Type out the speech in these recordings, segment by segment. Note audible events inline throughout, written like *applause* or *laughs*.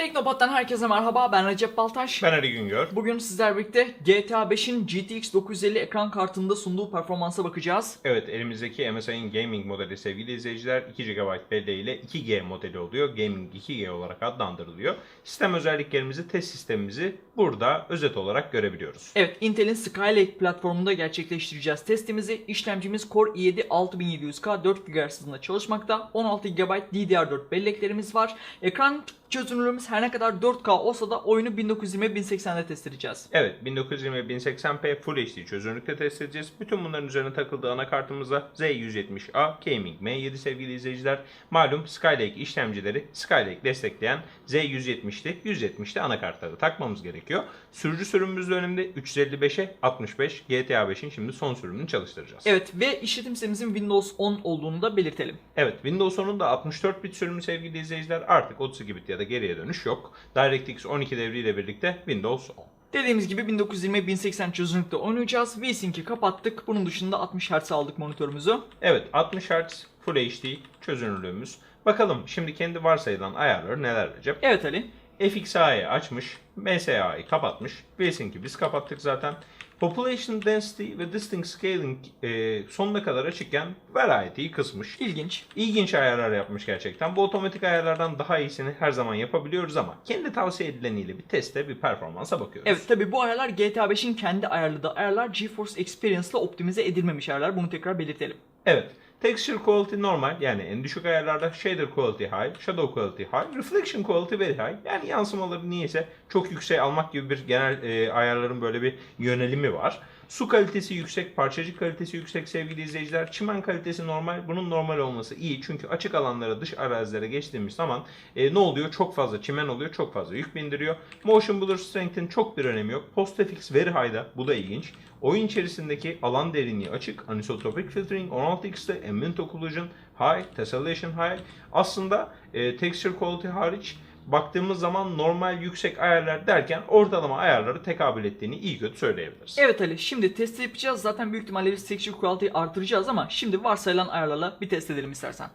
Teknopat'tan herkese merhaba ben Recep Baltaş. Ben Ali Güngör. Bugün sizler birlikte GTA 5'in GTX 950 ekran kartında sunduğu performansa bakacağız. Evet elimizdeki MSI'nin gaming modeli sevgili izleyiciler 2 GB belleği ile 2G modeli oluyor. Gaming 2G olarak adlandırılıyor. Sistem özelliklerimizi, test sistemimizi burada özet olarak görebiliyoruz. Evet Intel'in Skylake platformunda gerçekleştireceğiz testimizi. İşlemcimiz Core i7 6700K 4 GHz hızında çalışmakta. 16 GB DDR4 belleklerimiz var. Ekran çözünürlüğümüz her ne kadar 4K olsa da oyunu 1920-1080'de test edeceğiz. Evet 1920-1080p Full HD çözünürlükte test edeceğiz. Bütün bunların üzerine takıldığı anakartımızda Z170A Gaming M7 sevgili izleyiciler. Malum Skylake işlemcileri Skylake destekleyen Z170'li 170'li anakartları takmamız gerekiyor. Sürücü sürümümüz döneminde 355'e 65 GTA 5'in şimdi son sürümünü çalıştıracağız. Evet ve işletim sistemimizin Windows 10 olduğunu da belirtelim. Evet Windows 10'un da 64 bit sürümü sevgili izleyiciler artık 32 bit ya da geriye dönüş yok. DirectX 12 devriyle birlikte Windows 10. Dediğimiz gibi 1920-1080 çözünürlükte oynayacağız. VSync'i kapattık. Bunun dışında 60 Hz aldık monitörümüzü. Evet 60 Hz Full HD çözünürlüğümüz. Bakalım şimdi kendi varsayılan ayarları neler Recep? Evet Ali. FXA'yı açmış, MSA'yı kapatmış, VSync'i biz kapattık zaten. Population Density ve Distinct Scaling e, sonuna kadar açıkken Variety'yi kısmış. İlginç. İlginç ayarlar yapmış gerçekten. Bu otomatik ayarlardan daha iyisini her zaman yapabiliyoruz ama kendi tavsiye edileniyle bir teste, bir performansa bakıyoruz. Evet tabi bu ayarlar GTA 5'in kendi ayarladığı ayarlar GeForce Experience ile optimize edilmemiş ayarlar. Bunu tekrar belirtelim. Evet. Texture quality normal yani en düşük ayarlarda shader quality high, shadow quality high, reflection quality very high. Yani yansımaları niyeyse çok yüksek almak gibi bir genel e, ayarların böyle bir yönelimi var. Su kalitesi yüksek, parçacık kalitesi yüksek sevgili izleyiciler. Çimen kalitesi normal. Bunun normal olması iyi. Çünkü açık alanlara, dış arazilere geçtiğimiz zaman e, ne oluyor? Çok fazla çimen oluyor, çok fazla yük bindiriyor. Motion Blur Strength'in çok bir önemi yok. PostFX very high'da. Bu da ilginç. Oyun içerisindeki alan derinliği açık. Anisotropic Filtering 16x'te Ambient Occlusion High, Tessellation High. Aslında e, Texture Quality hariç baktığımız zaman normal yüksek ayarlar derken ortalama ayarları tekabül ettiğini iyi kötü söyleyebiliriz. Evet Ali şimdi testi yapacağız. Zaten büyük ihtimalle biz texture quality'yi artıracağız ama şimdi varsayılan ayarlarla bir test edelim istersen.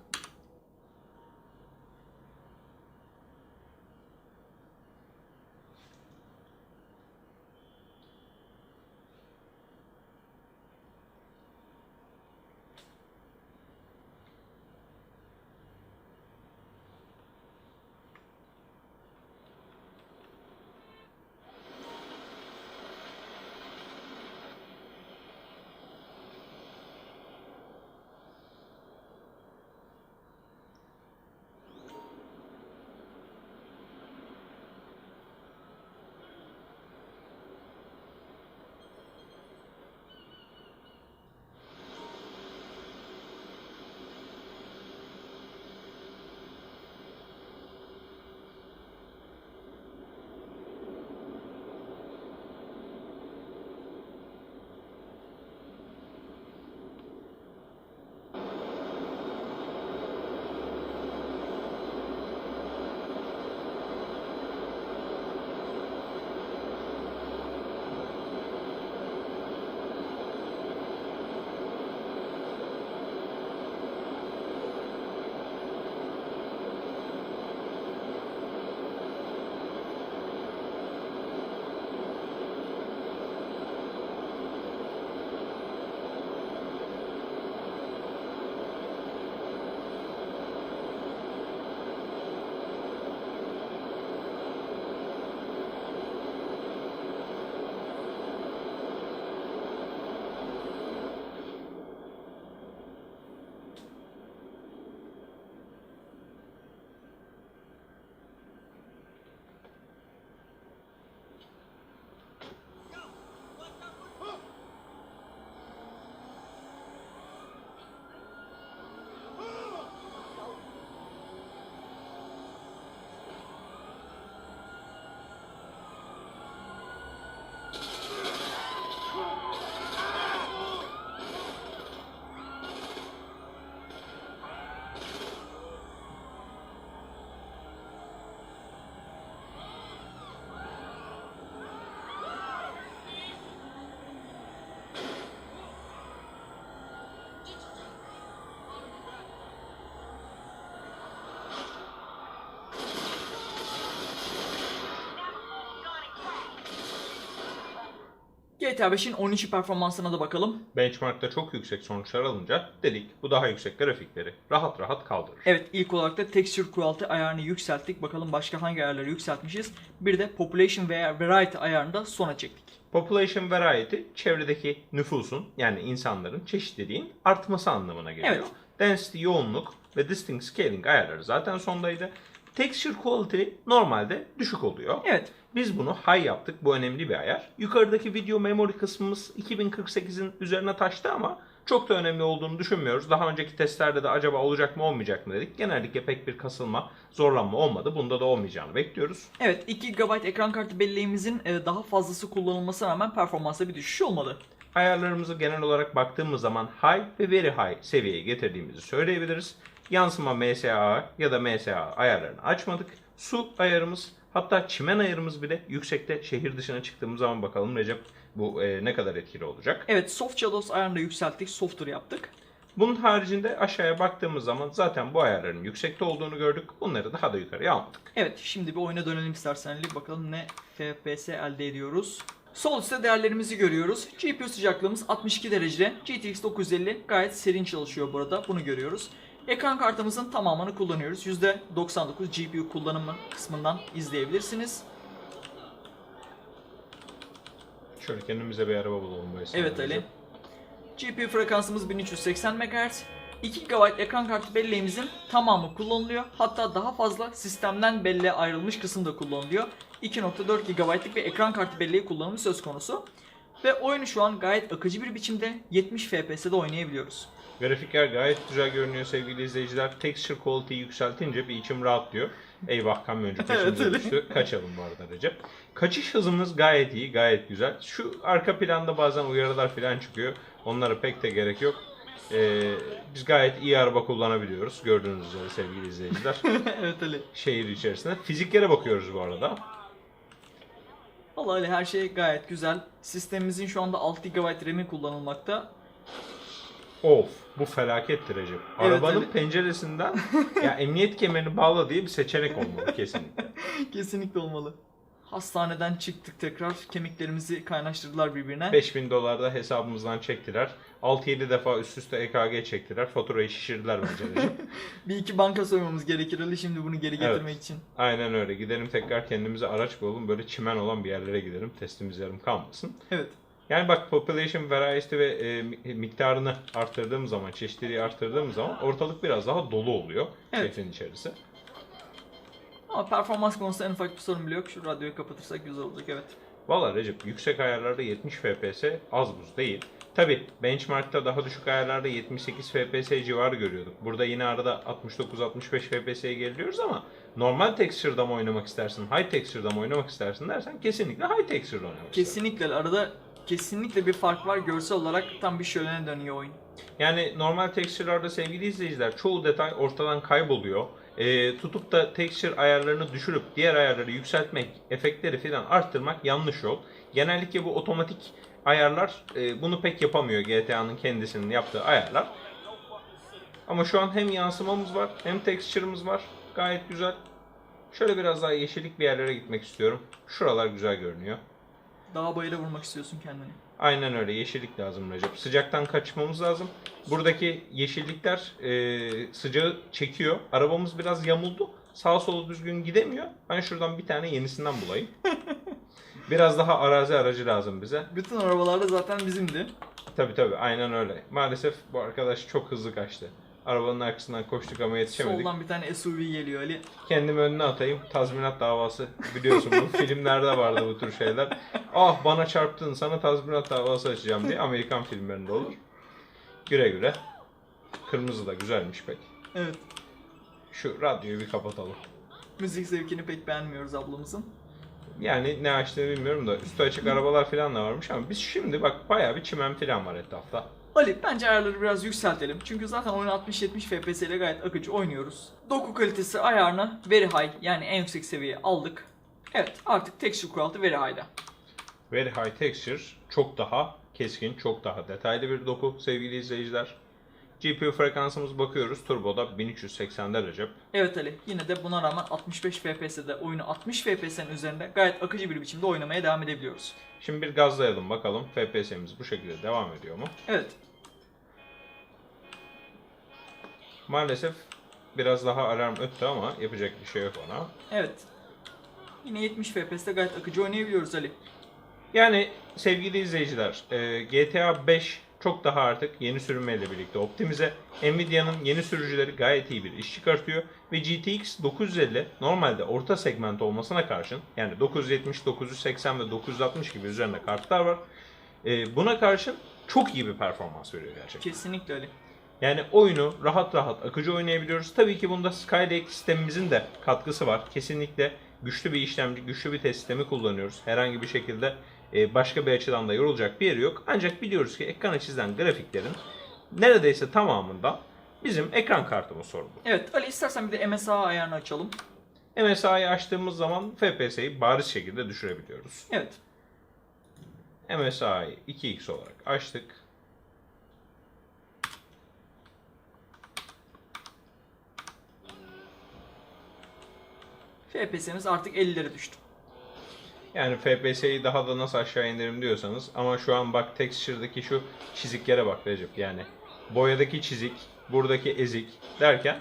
GTA 5'in 13 performansına da bakalım. Benchmark'ta çok yüksek sonuçlar alınca dedik bu daha yüksek grafikleri rahat rahat kaldırır. Evet ilk olarak da texture quality ayarını yükselttik. Bakalım başka hangi ayarları yükseltmişiz. Bir de population veya variety ayarını da sona çektik. Population variety çevredeki nüfusun yani insanların çeşitliliğin artması anlamına geliyor. Evet. Density yoğunluk ve distinct scaling ayarları zaten sondaydı. Texture quality normalde düşük oluyor. Evet. Biz bunu high yaptık. Bu önemli bir ayar. Yukarıdaki video memory kısmımız 2048'in üzerine taştı ama çok da önemli olduğunu düşünmüyoruz. Daha önceki testlerde de acaba olacak mı olmayacak mı dedik. Genellikle pek bir kasılma, zorlanma olmadı. Bunda da olmayacağını bekliyoruz. Evet 2 GB ekran kartı belleğimizin e, daha fazlası kullanılmasına rağmen performansta bir düşüş olmadı. Ayarlarımızı genel olarak baktığımız zaman high ve very high seviyeye getirdiğimizi söyleyebiliriz. Yansıma MSA ya da MSA ayarlarını açmadık. Su ayarımız hatta çimen ayarımız bile yüksekte şehir dışına çıktığımız zaman bakalım Recep bu e, ne kadar etkili olacak. Evet soft shadows ayarını yükselttik. Softer yaptık. Bunun haricinde aşağıya baktığımız zaman zaten bu ayarların yüksekte olduğunu gördük. Bunları daha da yukarıya almadık. Evet şimdi bir oyuna dönelim istersen Ali. Bakalım ne FPS elde ediyoruz. Sol üstte değerlerimizi görüyoruz. GPU sıcaklığımız 62 derecede. GTX 950 gayet serin çalışıyor burada. Bunu görüyoruz. Ekran kartımızın tamamını kullanıyoruz. %99 GPU kullanımı kısmından izleyebilirsiniz. Şöyle kendimize bir araba bulalım bu esnada Evet Ali. GPU frekansımız 1380 MHz. 2 GB ekran kartı belleğimizin tamamı kullanılıyor. Hatta daha fazla sistemden belleğe ayrılmış kısım da kullanılıyor. 2.4 GB'lık bir ekran kartı belleği kullanımı söz konusu. Ve oyunu şu an gayet akıcı bir biçimde 70 FPS'de oynayabiliyoruz. Grafikler gayet güzel görünüyor sevgili izleyiciler. Texture quality'yi yükseltince bir içim rahatlıyor. Eyvah kamyoncu öyle. düştü. Kaçalım bu arada Recep. Kaçış hızımız gayet iyi, gayet güzel. Şu arka planda bazen uyarılar falan çıkıyor. Onlara pek de gerek yok. Ee, biz gayet iyi araba kullanabiliyoruz. Gördüğünüz üzere sevgili izleyiciler. *laughs* evet Ali. Şehir içerisinde. Fiziklere bakıyoruz bu arada. Vallahi Ali her şey gayet güzel. Sistemimizin şu anda 6 GB RAM'i kullanılmakta. Of bu felakettir Recep. Evet, Arabanın evet. penceresinden *laughs* ya emniyet kemerini bağla diye bir seçenek olmalı kesinlikle. *laughs* Kesinlikle olmalı. Hastaneden çıktık tekrar. Kemiklerimizi kaynaştırdılar birbirine. 5000 dolar da hesabımızdan çektiler. 6-7 defa üst üste EKG çektiler. Faturayı şişirdiler bence Recep. *laughs* Bir iki banka soymamız gerekir Ali şimdi bunu geri getirmek Evet. için. Aynen öyle. Gidelim tekrar kendimize araç bulalım. Böyle çimen olan bir yerlere gidelim. Testimiz yarım kalmasın. Evet. Yani bak population variety ve e, mi- miktarını arttırdığım zaman, çeşitliliği arttırdığım zaman ortalık biraz daha dolu oluyor Evet. şehrin içerisi. Ama performans konusunda en ufak bir sorun bile yok. Şu radyoyu kapatırsak güzel olacak evet. Valla Recep yüksek ayarlarda 70 FPS az buz değil. Tabi benchmarkta daha düşük ayarlarda 78 FPS civarı görüyorduk. Burada yine arada 69-65 FPS'ye geliyoruz ama normal texture'da mı oynamak istersin, high texture'da mı oynamak istersin dersen kesinlikle high texture'da oynamak istersin. Kesinlikle arada kesinlikle bir fark var. Görsel olarak tam bir şölene dönüyor oyun. Yani normal texture'larda sevgili izleyiciler çoğu detay ortadan kayboluyor. Ee, tutup da texture ayarlarını düşürüp diğer ayarları yükseltmek, efektleri falan arttırmak yanlış yol. Genellikle bu otomatik ayarlar e, bunu pek yapamıyor GTA'nın kendisinin yaptığı ayarlar. Ama şu an hem yansımamız var hem texture'ımız var. Gayet güzel. Şöyle biraz daha yeşillik bir yerlere gitmek istiyorum. Şuralar güzel görünüyor. Daha bayıra vurmak istiyorsun kendini. Aynen öyle yeşillik lazım Recep. Sıcaktan kaçmamız lazım. Buradaki yeşillikler e, sıcağı çekiyor. Arabamız biraz yamuldu. Sağa sola düzgün gidemiyor. Ben şuradan bir tane yenisinden bulayım. *laughs* biraz daha arazi aracı lazım bize. Bütün arabalarda zaten bizimdi. Tabi tabi aynen öyle. Maalesef bu arkadaş çok hızlı kaçtı. Arabanın arkasından koştuk ama yetişemedik. Soldan bir tane SUV geliyor Ali. Kendimi önüne atayım. Tazminat davası. Biliyorsun bu *laughs* filmlerde vardı bu tür şeyler. Ah bana çarptın sana tazminat davası açacağım diye Amerikan filmlerinde olur. Güle güle. Kırmızı da güzelmiş pek. Evet. Şu radyoyu bir kapatalım. Müzik zevkini pek beğenmiyoruz ablamızın. Yani ne açtığını bilmiyorum da üstü açık arabalar falan da varmış ama biz şimdi bak bayağı bir çimen falan var etrafta. Ali bence ayarları biraz yükseltelim. Çünkü zaten oyunu 60-70 FPS ile gayet akıcı oynuyoruz. Doku kalitesi ayarını very high yani en yüksek seviyeye aldık. Evet artık texture quality very high'da. Very high texture çok daha keskin, çok daha detaylı bir doku sevgili izleyiciler. GPU frekansımız bakıyoruz. Turbo'da 1380'de Recep. Evet Ali yine de buna rağmen 65 FPS'de oyunu 60 FPS'nin üzerinde gayet akıcı bir biçimde oynamaya devam edebiliyoruz. Şimdi bir gazlayalım bakalım FPS'imiz bu şekilde devam ediyor mu? Evet Maalesef biraz daha alarm öttü ama yapacak bir şey yok ona. evet. Yine 70 FPS'de gayet akıcı oynayabiliyoruz Ali. Yani sevgili izleyiciler, e, GTA 5 çok daha artık yeni sürümüyle birlikte optimize. Nvidia'nın yeni sürücüleri gayet iyi bir iş çıkartıyor ve GTX 950 normalde orta segment olmasına karşın yani 970, 980 ve 960 gibi üzerinde kartlar var. E, buna karşın çok iyi bir performans veriyor gerçekten. Kesinlikle Ali. Yani oyunu rahat rahat akıcı oynayabiliyoruz. Tabii ki bunda Skylake sistemimizin de katkısı var. Kesinlikle güçlü bir işlemci, güçlü bir test sistemi kullanıyoruz. Herhangi bir şekilde başka bir açıdan da yorulacak bir yeri yok. Ancak biliyoruz ki ekrana çizilen grafiklerin neredeyse tamamında bizim ekran kartımız sorumlu. Evet Ali istersen bir de MSA ayarını açalım. MSI'yi açtığımız zaman FPS'yi bariz şekilde düşürebiliyoruz. Evet. MSI'yi 2x olarak açtık. FPS'imiz artık 50'lere düştü. Yani FPS'yi daha da nasıl aşağı indirim diyorsanız ama şu an bak texture'daki şu çiziklere bak Recep yani boyadaki çizik, buradaki ezik derken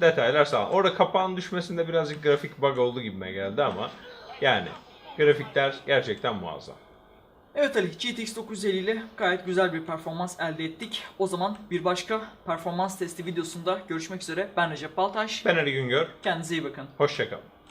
detaylar sağlam. Orada kapağın düşmesinde birazcık grafik bug oldu gibime geldi ama yani grafikler gerçekten muazzam. Evet Ali GTX 950 ile gayet güzel bir performans elde ettik. O zaman bir başka performans testi videosunda görüşmek üzere. Ben Recep Baltaş. Ben Ali Güngör, Kendinize iyi bakın. hoşçakalın.